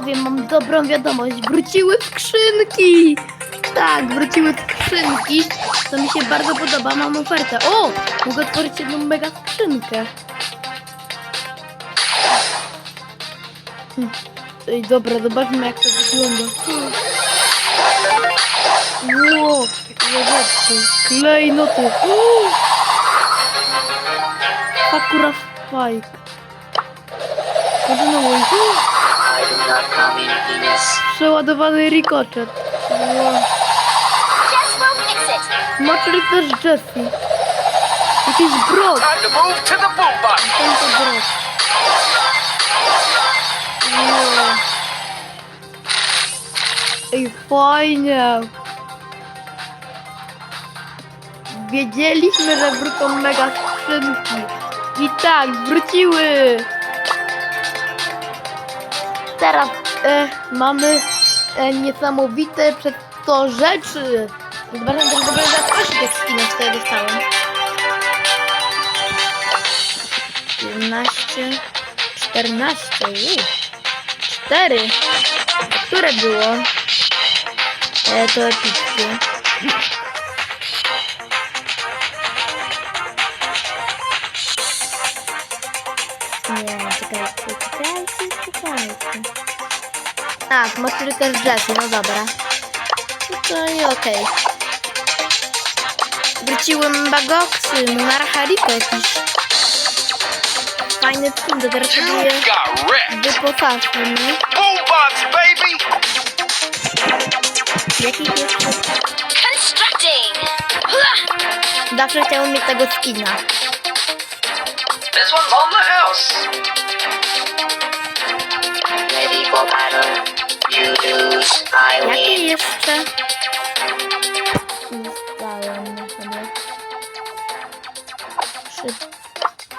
Powiem, mam dobrą wiadomość. Wróciły skrzynki! Tak, wróciły skrzynki. To mi się bardzo podoba. Mam ofertę. O! Mogę otworzyć jedną mega skrzynkę. Hm. Ej, dobra, zobaczmy jak to wygląda. Ło, zobaczcie, klejnoty. O! Sakura Spike. Kontynuuj. I Przeładowany ricochet. Wow. Też Jessie. Jakiś brok. Time to move to the. Wow. Ej, fajnie. Wiedzieliśmy, że wrócą mega skrzynki. I tak, wróciły. Teraz e, mamy e, niesamowite przez to rzeczy. Zobaczmy też w ogóle za twarz tych skinów, które dostałem. 11, 14, uu. 4. Które było? E, to epickie. Tak, też Jessie, no dobra. No i okej. Wróciły Bagoksy, Monarcha Rico jakiś. Fajny skin, to teraz sobie wyposażmy. Boombox, baby. Jaki jest? Constructing. Zawsze chciałem mieć tego skina. This one's on the house. Ready for battle. Jakie jeszcze? Zdałem na sobie.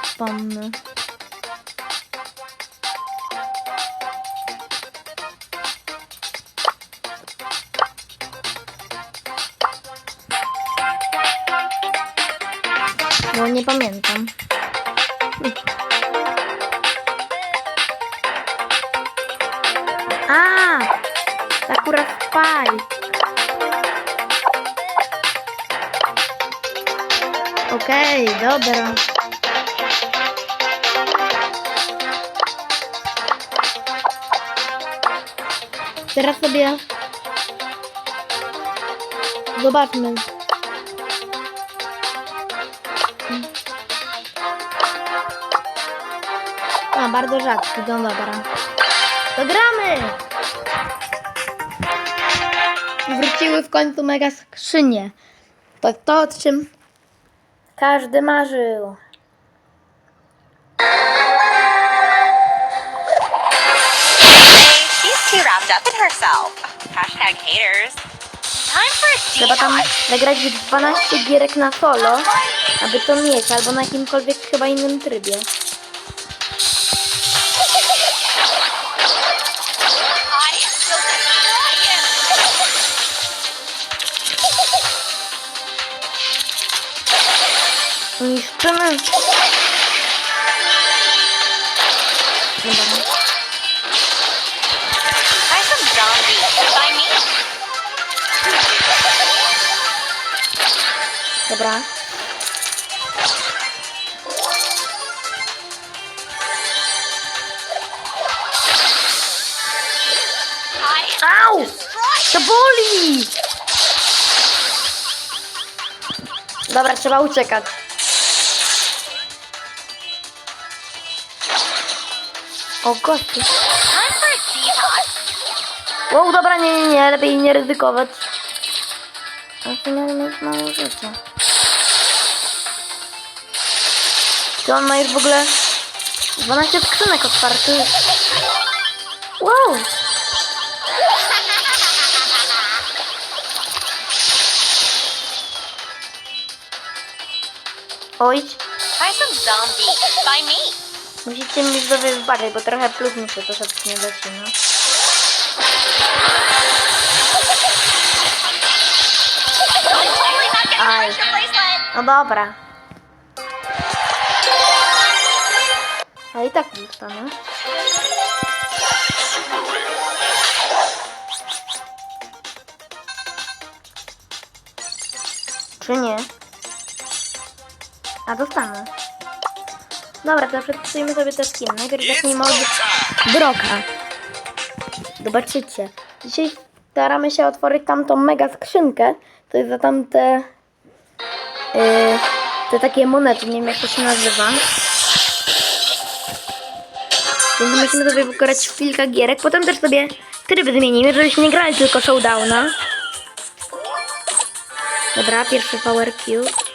Przypomnę. Bo nie pamiętam. A! Sakura Spike. Okej, dobra. Teraz sobie zobaczmy. A, bardzo rzadki, no dobra. To gramy! Wróciły w końcu mega skrzynie. To to, o czym każdy marzył. She's too wrapped up in herself. Hashtag haters. Time for a Trzeba tam w 12 gierek na solo, aby to mieć, albo na jakimkolwiek chyba innym trybie. Niszczymy. Dobra. Dobra. Au! To boli! Dobra, trzeba uciekać. O detox. Wow, dobra, nie, nie, nie, lepiej nie ryzykować. A w sumie mieć mało życia. Czy on ma już w ogóle 12 skrzynek otwartych? Wow! Oj, I'm some zombie. By me. Musicie mi to wybaczyć, bo trochę plus mi się troszeczkę nie zaczyna. No. Aj. No dobra. A i tak dostanę. Czy nie? A dostanę. Dobra, to przetestujemy sobie te skiny. Najpierw zacznijmy od Broka. Zobaczycie. Dzisiaj staramy się otworzyć tamtą mega skrzynkę. To jest za tamte... Yy, te takie monety, nie wiem jak to się nazywa. Więc musimy sobie pokorać kilka gierek. Potem też sobie tryby zmienimy, żebyśmy nie grali tylko showdowna. Dobra, pierwszy power cube.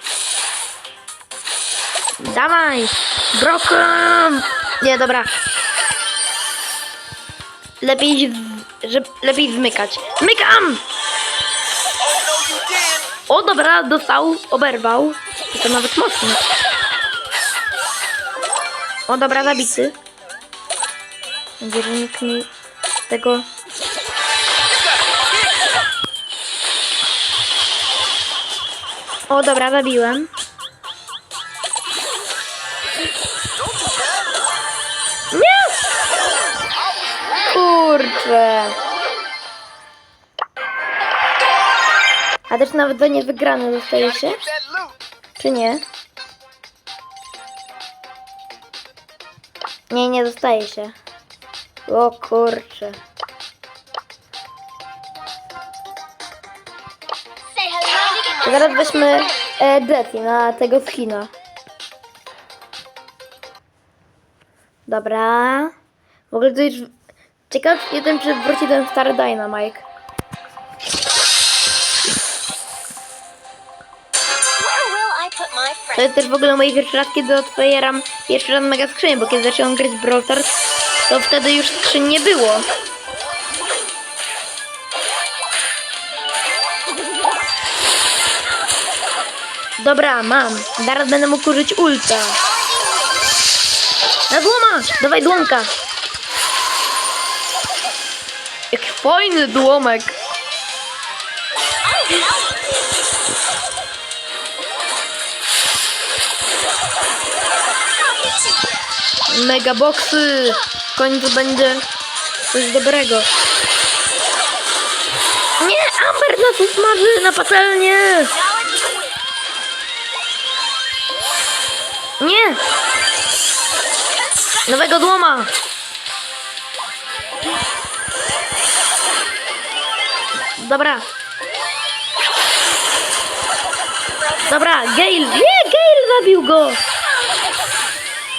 Dawaj! Brokem! Nie, dobra. Lepiej, że, lepiej zmykać. Mykam! O, dobra, dostał, oberwał. I to nawet mocno. O, dobra, zabity. Będzie, że nikt mi tego... O, dobra, zabiłem. Kurczę. A też nawet za niewygrane dostaje się? Czy nie? Nie, nie dostaje się. O kurczę. Zaraz weźmy e, na tego skina. Dobra. W ogóle to już... Ciekaw jestem, czy wróci ten stary Dynamite. To jest też w ogóle mój pierwszy raz, kiedy otwieram pierwszy raz mega skrzynię, bo kiedy zaczęłam grać Brawl Stars, to wtedy już skrzyń nie było. Dobra, mam. Zaraz będę mógł użyć ulta. Na dłoma! Dawaj dłomka! Fajny dłomek! Mega boxy! W końcu będzie coś dobrego. Nie! Amber nas usmaży na patelnię! Nie! Nowego dłoma! Dobra. Dobra, Gale! Nie, Gale zabił go!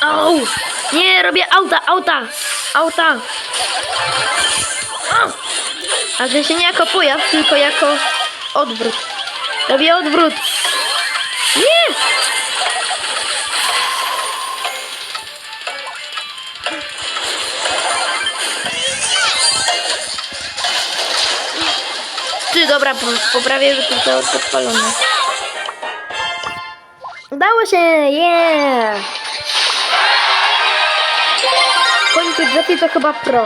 Au! Nie, robię auta, auta! Auta! Au! Się nie jako pojazd, tylko jako odwrót. Robię odwrót. Nie! Dobra, po- poprawię, że to zostało podpalone. Udało się! Yeah! Końcu Jeffy to chyba pro.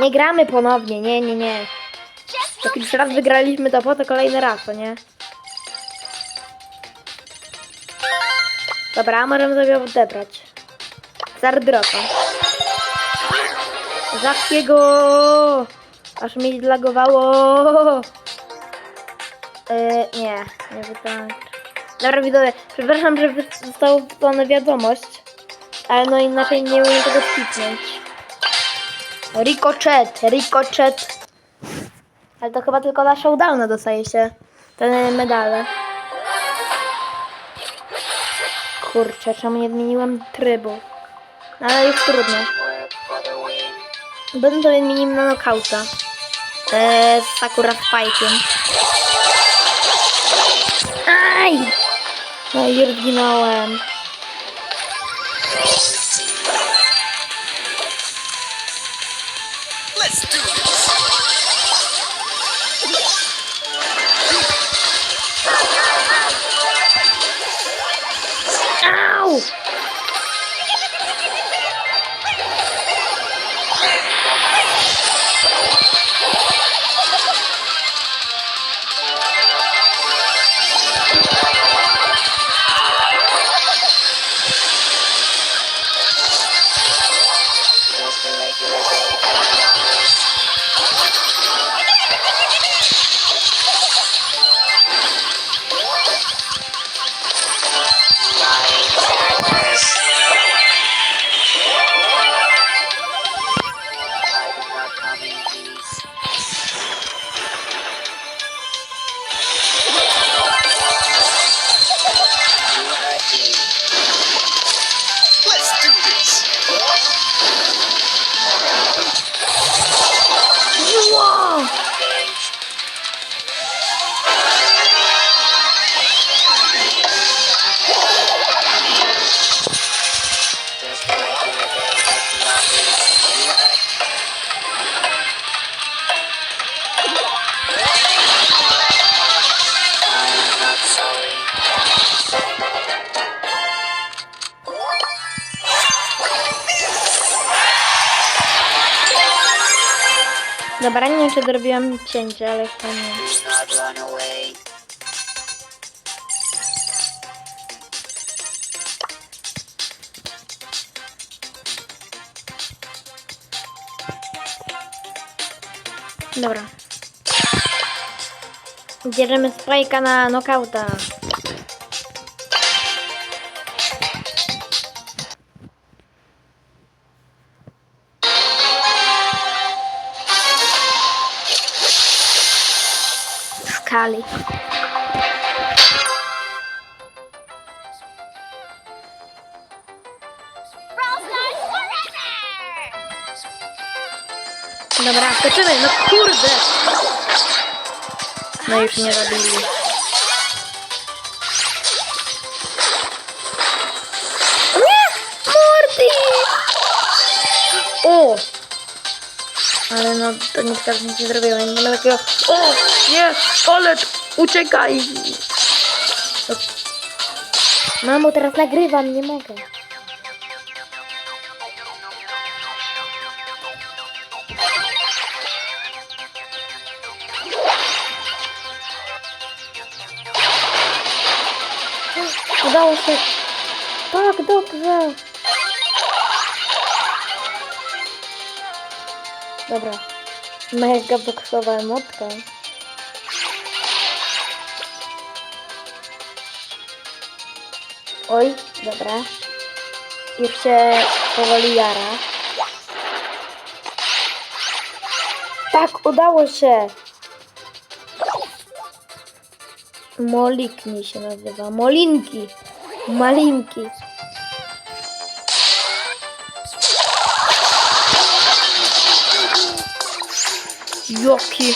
Nie gramy ponownie, nie, nie, nie. Jak już raz wygraliśmy to po to kolejny raz, to nie? Dobra, możemy sobie odebrać. Zardropa. Zakiego! Aż mi zlagowało! Yy, nie, nie wygląda. Dobra widzowie, przepraszam, że została wysłana wiadomość, ale no inaczej nie umiem tego skipnąć. Ricochet, Ricochet. Ale to chyba tylko na showdowna dostaje się te medale. Kurczę, czemu nie zmieniłem trybu? No, Ale już trudno. Będę sobie zmienił na nokauta. Eee, z Sakura Spike'iem. Aj! No i Dobra, nie wiem czy zrobiłam cięcie, ale chyba nie. Dobra. Bierzemy spajka na nokauta. Skali. Dobra, skoczymy, no kurde! No już nie zabili. Nie! Morty! O! Ale no, to nikt tak nic nie zrobił, nie ma takiego O! Nie! Olet! Uciekaj! Mamo, teraz nagrywam, nie mogę. Udało się. Tak, dobrze. Dobra. Mega boksowa emotka. Oj, dobra. Już się powoli jara. Tak, udało się. Molikni się nazywa. Molinki. Malinki. Joki.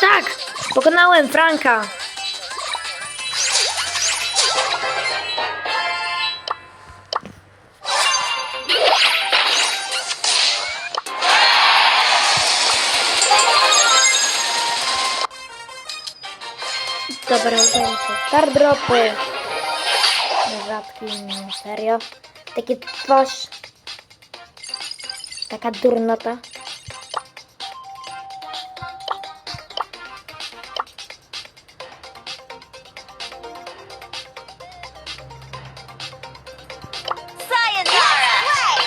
Tak! Pokonałem Franka. Dobra, udało się. Star dropy. Rzadki, serio. Takie twarz. Taka durnota.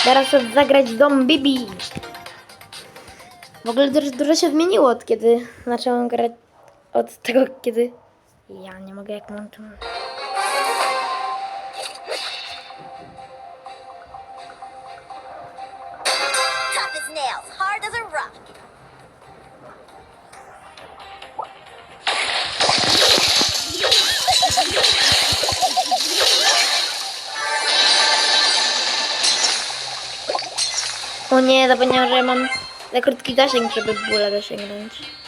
Teraz zagrać Dom Bibi. W ogóle dużo, dużo się zmieniło od kiedy zaczęłam grać. Od tego, kiedy. Ja nie mogę, jak mam rock. O nie, zapomniałam, że mam za krótki zasięg, żeby bóle dosięgnąć.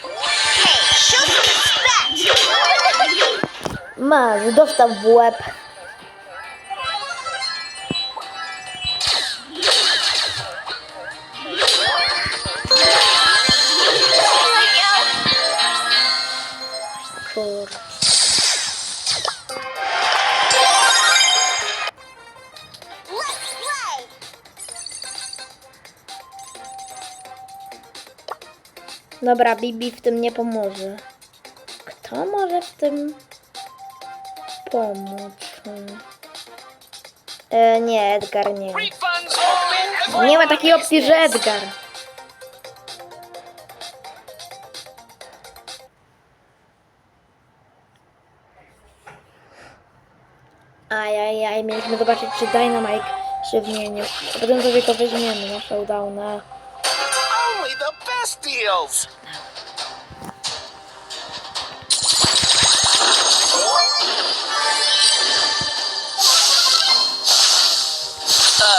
Masz, dostał w łeb. Dobra, Bibi w tym nie pomoże. Kto może w tym pomóc? E, nie, Edgar nie. Nie ma takiej opcji, że Edgar. Ajajaj, mieliśmy zobaczyć, czy Dynamite się zmienił. A potem sobie go weźmiemy na showdowna. Only the best deals.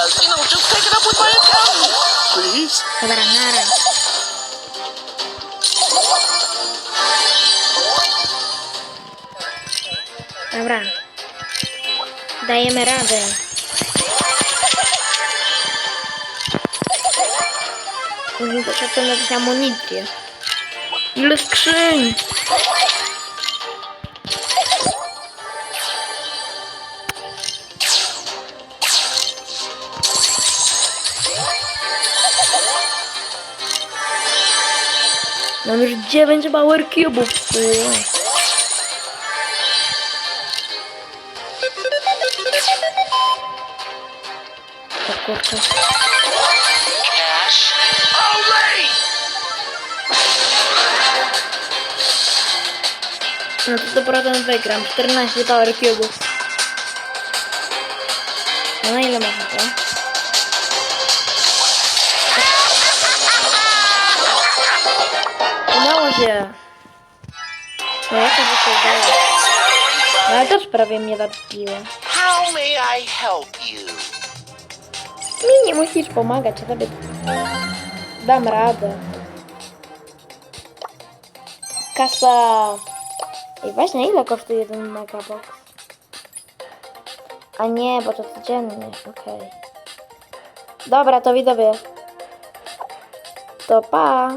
Uh, you know, just take it up with my accountant, please. Dobra, nara. Dobra. Dajemy radę. Musimy potrzebować amunicję. Ile skrzyń? Mam już 9 power cube'ów. O! No to 100% wygram. 14 power cube'ów. A na ile można to? Się. No jak to udało? No ale też prawie mnie zabiło. How may I help you? Mi nie musisz pomagać, ja sobie dam radę. Kasa. I właśnie ile kosztuje jeden megabox? A nie, bo to codziennie, okej. Dobra, to widzowie. To pa.